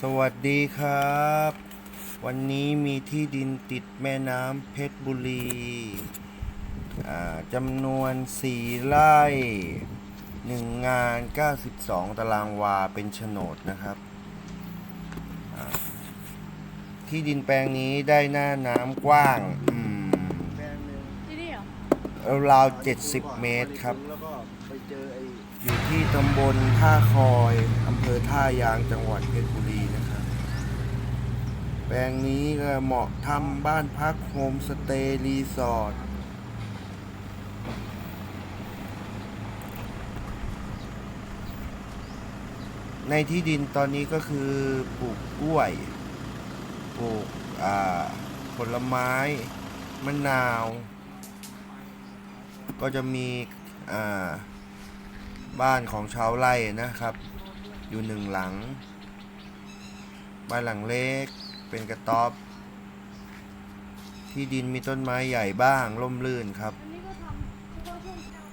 สวัสดีครับ วันนี้มีที่ดินติดแม่น้ำเพชรบุรีอ่าจำนวน 4 ไร่1งาน 92 ตารางวาเป็นโฉนดนะครับอ่าที่ดินแปลงนี้ได้หน้าน้ำกว้างอืมแปลงหนึ่งที่นี่เหรอราวๆ70 เมตรครับแล้วก็ไปเจอไอ้อยู่ที่ตำบลท่าคอยอำเภอท่ายางจังหวัดเพชรบุรีนะครับ แปลงนี้ก็เหมาะทำบ้านพักโฮมสเตย์รีสอร์ทในที่ดินตอนนี้ก็คือปลูกกล้วย ปลูกผลไม้ มะนาว ก็จะมีบ้านของชาวไร่นะครับ อยู่หนึ่งหลัง บ้านหลังเล็ก เป็นกระต๊อบ ที่ดินมีต้นไม้ใหญ่บ้างร่มรื่นครับอันนี้ก็ทำเฉพาะช่วงเช้า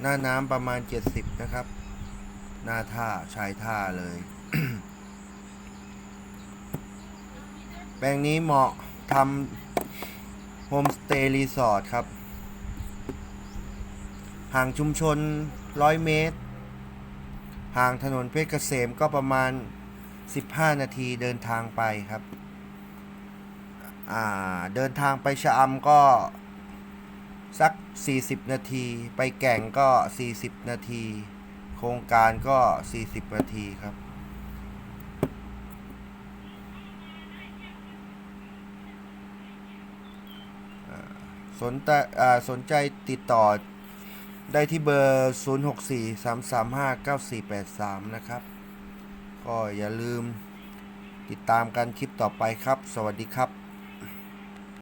หน้าน้ำประมาณ 70 นะครับ หน้าท่าชายท่าเลย แปลงนี้เหมาะทำโฮมสเตย์รีสอร์ทครับ ห่างชุมชน 100 เมตร ห่างถนนเพชรเกษมก็ประมาณ 15 นาทีเดินทางไปครับอ่าเดินทางไปชะอำก็สัก 40 นาที ไปแก่งก็ 40 นาที โครงการก็ 40 นาทีครับ สนใจสนใจติดต่อได้ที่เบอร์ 0643359483 นะครับ ก็อย่าลืมติดตามกันคลิปต่อไปครับ สวัสดีครับ